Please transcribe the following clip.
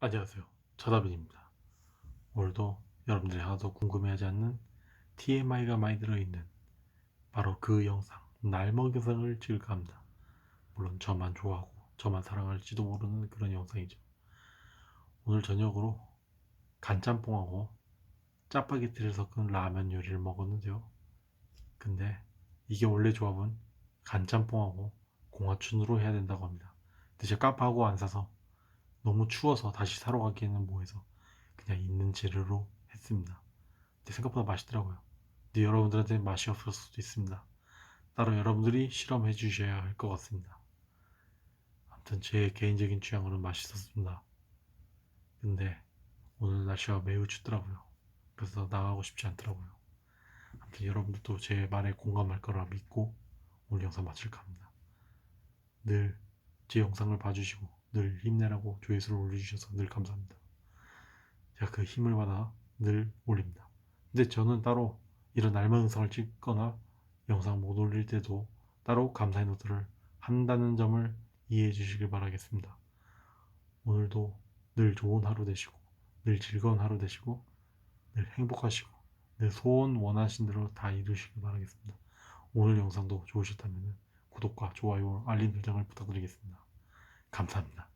안녕하세요. 차다빈입니다. 오늘도 여러분들이 하나도 궁금해하지 않는 TMI가 많이 들어있는 바로 그 영상, 날먹 영상을 찍을까 합니다. 물론 저만 좋아하고 저만 사랑할지도 모르는 그런 영상이죠. 오늘 저녁으로 간짬뽕하고 짜파게티를 섞은 라면 요리를 먹었는데요. 근데 이게 원래 조합은 간짬뽕하고 공화춘으로 해야 된다고 합니다. 근데 제가 깜빡하고 안 사서 너무 추워서 다시 사러 가기에는 뭐해서 그냥 있는 재료로 했습니다. 근데 생각보다 맛있더라고요. 근데 여러분들한테 맛이 없을 수도 있습니다. 따로 여러분들이 실험해 주셔야 할 것 같습니다. 아무튼 제 개인적인 취향으로는 맛있었습니다. 근데 오늘 날씨가 매우 춥더라고요. 그래서 나가고 싶지 않더라고요. 아무튼 여러분들도 제 말에 공감할 거라 믿고 오늘 영상 마칠까 합니다. 늘 제 영상을 봐주시고 늘 힘내라고 조회수를 올려주셔서 늘 감사합니다. 제가 그 힘을 받아 늘 올립니다. 근데 저는 따로 이런 날만 영상을 찍거나 영상 못 올릴 때도 따로 감사의 노트를 한다는 점을 이해해 주시길 바라겠습니다. 오늘도 늘 좋은 하루 되시고 늘 즐거운 하루 되시고 늘 행복하시고 늘 소원 원하신 대로 다 이루시길 바라겠습니다. 오늘 영상도 좋으셨다면 구독과 좋아요, 알림 설정을 부탁드리겠습니다. 감사합니다.